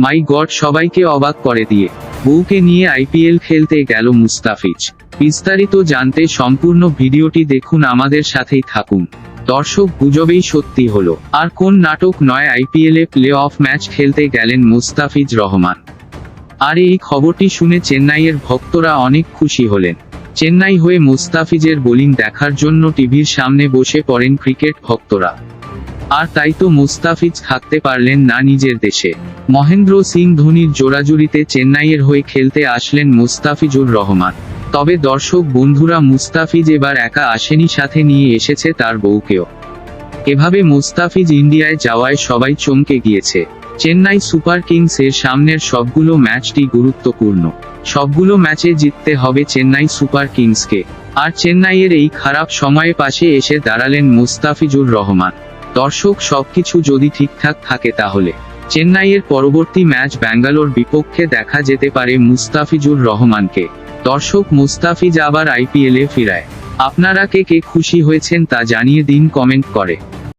মাই god সবাইকে অবাক করে দিয়ে। বউকে নিয়ে আইপিএল খেলতে গেল মুস্তাফিজ। বিস্তারিত জানতে সম্পূর্ণ ভিডিওটি দেখুন, আমাদের সাথেই থাকুন। দর্শক গুজবেই সত্যি হলো। আর কোন নাটক নয়, আইপিএলে প্লে অফ ম্যাচ খেলতে গেলেন মুস্তাফিজ রহমান। আর, এই খবরটি শুনে চেন্নাইয়ের ভক্তরা অনেক খুশি হলেন। চেন্নাই হয়ে মুস্তাফিজের বোলিং দেখার জন্য টিভির সামনে বসে পড়েন ক্রিকেট ভক্তরা। আর তাই তো মুস্তাফিজ থাকতে পারলেন না নিজের দেশে। মহেন্দ্র সিং ধোনির জোড়াজুড়িতে চেন্নাইয়ের হয়ে খেলতে আসলেন মুস্তাফিজুর রহমান। তবে দর্শক বন্ধুরা মুস্তাফিজ এবার একা আসেনি, সাথে নিয়ে এসেছে তার বউকেও। এভাবে মুস্তাফিজ ইন্ডিয়ায় যাওয়ায় সবাই চমকে গিয়েছে। চেন্নাই সুপার কিংস এর সামনের সবগুলো ম্যাচটি গুরুত্বপূর্ণ। সবগুলো ম্যাচে জিততে হবে চেন্নাই সুপার কিংসকে। আর চেন্নাইয়ের এই খারাপ সময়ে পাশে এসে দাঁড়ালেন মুস্তাফিজুর রহমান। দর্শক, সবকিছু যদি ঠিকঠাক থাকে তাহলে। চেন্নাইয়ের পরবর্তী ম্যাচ ব্যাঙ্গালোর বিপক্ষে দেখা যেতে পারে মুস্তাফিজুর রহমানকে। দর্শক, মুস্তাফিজ আবার আইপিএলে ফিরায়। আপনারা কে কে খুশি হয়েছেন তা জানিয়ে দিন কমেন্ট করে।